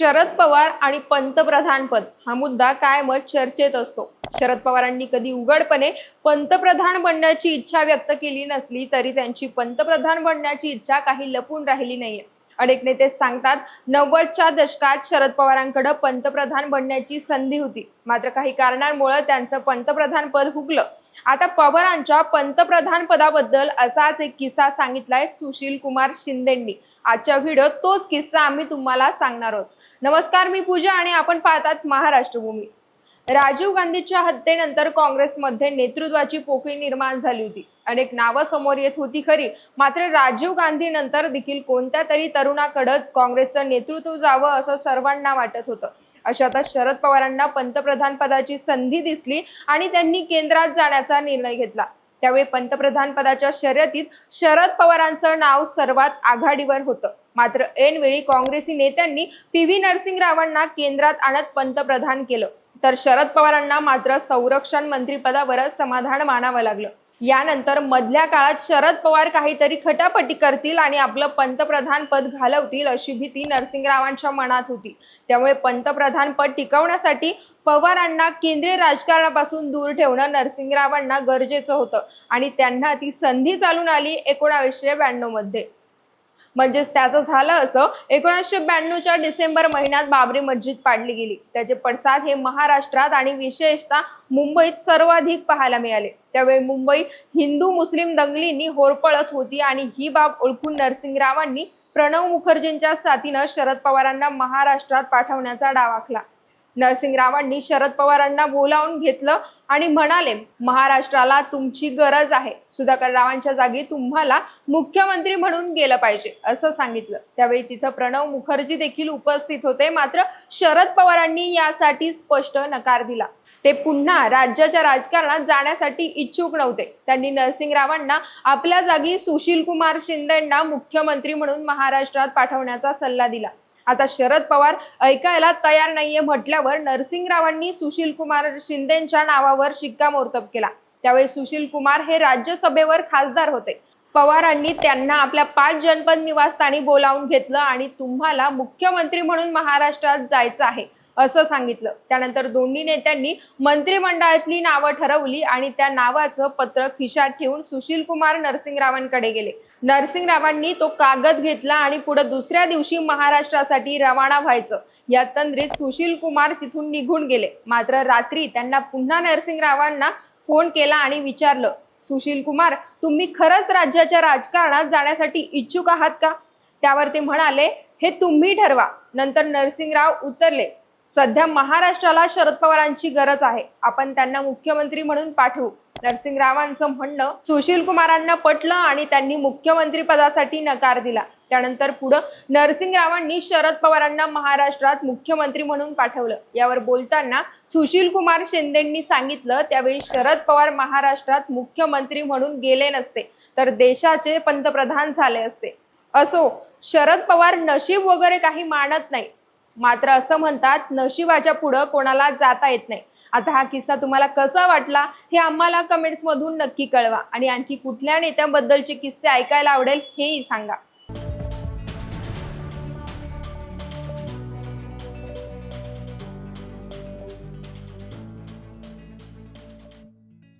शरद पवार आणि पंतप्रधानपद हा मुद्दा कायमच चर्चेत असतो. शरद पवारांनी कधी उघडपणे पंतप्रधान बनण्याची इच्छा व्यक्त केली नसली तरी त्यांची पंतप्रधान बनण्याची इच्छा काही लपून राहिली नाहीये. अनेक नेते सांगतात नव्वदच्या दशकात शरद पवारांकडे पंतप्रधान बनण्याची संधी होती. मात्र काही कारणांमुळे त्यांचं पंतप्रधानपद हुकलं. आता पवारांच्या पंतप्रधान पदाबद्दल असाच एक किस्सा सांगितलाय सुशील कुमार शिंदेंनी. आजच्या व्हिडिओत तोच किस्सा आम्ही तुम्हाला सांगणार आहोत. नमस्कार मी पूजा आणि आपण पाहतात महाराष्ट्रभूमी. राजीव गांधीच्या हत्येनंतर काँग्रेसमध्ये नेतृत्वाची पोकळी निर्माण झाली होती. अनेक नावं समोर येत होती खरी मात्र राजीव गांधी नंतर देखील कोणत्या तरी तरुणाकडंच काँग्रेसचं नेतृत्व जावं असं सर्वांना वाटत होतं. अशा आता शरद पवारांना पंतप्रधान पदाची संधी दिसली आणि त्यांनी केंद्रात जाण्याचा निर्णय घेतला. त्यावेळी पंतप्रधान पदाच्या शर्यतीत शरद पवारांचं नाव सर्वात आघाडीवर होतं. मात्र ऐनवेळी काँग्रेसी नेत्यांनी पी व्ही नरसिंहरावांना केंद्रात आणत पंतप्रधान केलं. तर शरद पवारांना मात्र संरक्षण मंत्रीपदावरच समाधान मानावं लागलं. यानंतर मधल्या काळात शरद पवार काहीतरी खटापटी करतील आणि आपलं पंतप्रधान पद घालवतील अशी भीती नरसिंहरावांच्या मनात होती. त्यामुळे पंतप्रधान पद टिकवण्यासाठी पवारांना केंद्रीय राजकारणापासून दूर ठेवणं नरसिंहरावांना गरजेचं होतं. आणि त्यांना ती संधी चालून आली एकोणावीसशे ब्याण्णवमध्ये म्हणजेच त्याचं झालं असं. एकोणीसशे ब्याण्णवच्या डिसेंबर महिन्यात बाबरी मस्जिद पाडली गेली. त्याचे पडसाद हे महाराष्ट्रात आणि विशेषतः मुंबईत सर्वाधिक पाहायला मिळाले. त्यावेळी मुंबई हिंदू मुस्लिम दंगलींनी होरपळत होती आणि ही बाब ओळखून नरसिंगरावांनी प्रणव मुखर्जींच्या साथीनं शरद पवारांना महाराष्ट्रात पाठवण्याचा डाव आखला. नरसिंगरावांनी शरद पवारांना बोलावून घेतलं आणि म्हणाले महाराष्ट्राला तुमची गरज आहे. सुधाकर रावांच्या जागी तुम्हाला मुख्यमंत्री म्हणून गेलं पाहिजे असं सांगितलं. त्यावेळी तिथं प्रणव मुखर्जी देखील उपस्थित होते. मात्र शरद पवारांनी यासाठी स्पष्ट नकार दिला. ते पुन्हा राज्याच्या राजकारणात जाण्यासाठी इच्छुक नव्हते. त्यांनी नरसिंगरावांना आपल्या जागी सुशील कुमार शिंदेंना मुख्यमंत्री म्हणून महाराष्ट्रात पाठवण्याचा सल्ला दिला. आता शरद पवार ऐकायला तयार नाहीये म्हटल्यावर नरसिंगरावांनी सुशील कुमार शिंदेच्या नावावर शिक्कामोर्तब केला. त्यावेळी सुशील कुमार हे राज्यसभेवर खासदार होते. पवारांनी त्यांना आपल्या पाच जनपद निवासस्थानी बोलावून घेतलं आणि तुम्हाला मुख्यमंत्री म्हणून महाराष्ट्रात जायचं आहे. असं सांगितलं. त्यानंतर दोन्ही नेत्यांनी मंत्रिमंडळातली नावं ठरवली आणि त्या नावाचं पत्र खिशात ठेवून सुशील कुमार नरसिंगरावांकडे गेले. नरसिंगरावांनी तो कागद घेतला आणि पुढे दुसऱ्या दिवशी महाराष्ट्रासाठी रवाना व्हायचं. या तंद्रीत सुशील कुमार तिथून निघून गेले. मात्र रात्री त्यांना पुन्हा नरसिंगरावांना फोन केला आणि विचारलं सुशील कुमार तुम्ही खरंच राज्याच्या राजकारणात जाण्यासाठी इच्छुक आहात का? त्यावर ते म्हणाले हे तुम्ही ठरवा. नंतर नरसिंगराव उतरले. सध्या महाराष्ट्राला शरद पवारांची गरज आहे. आपण त्यांना मुख्यमंत्री म्हणून पाठवू. नरसिंहरावांचं म्हणणं सुशील कुमारांना पटलं आणि त्यांनी मुख्यमंत्री पदासाठी नकार दिला. त्यानंतर पुढं नरसिंहरावांनी शरद पवारांना महाराष्ट्रात मुख्यमंत्री म्हणून पाठवलं. यावर बोलताना सुशील कुमार शिंदेंनी सांगितलं त्यावेळी शरद पवार महाराष्ट्रात मुख्यमंत्री म्हणून गेले नसते तर देशाचे पंतप्रधान झाले असते. असो शरद पवार नशीब वगैरे काही मानत नाही मात्र असं म्हणतात नशिबाच्या पुढं कोणाला जाता येत नाही. आता हा किस्सा तुम्हाला कसा वाटला हे आम्हाला कमेंट्स मधून नक्की कळवा. आणि आणखी कुठल्या नेत्याबद्दलचे किस्से ऐकायला आवडेल हेही सांगा.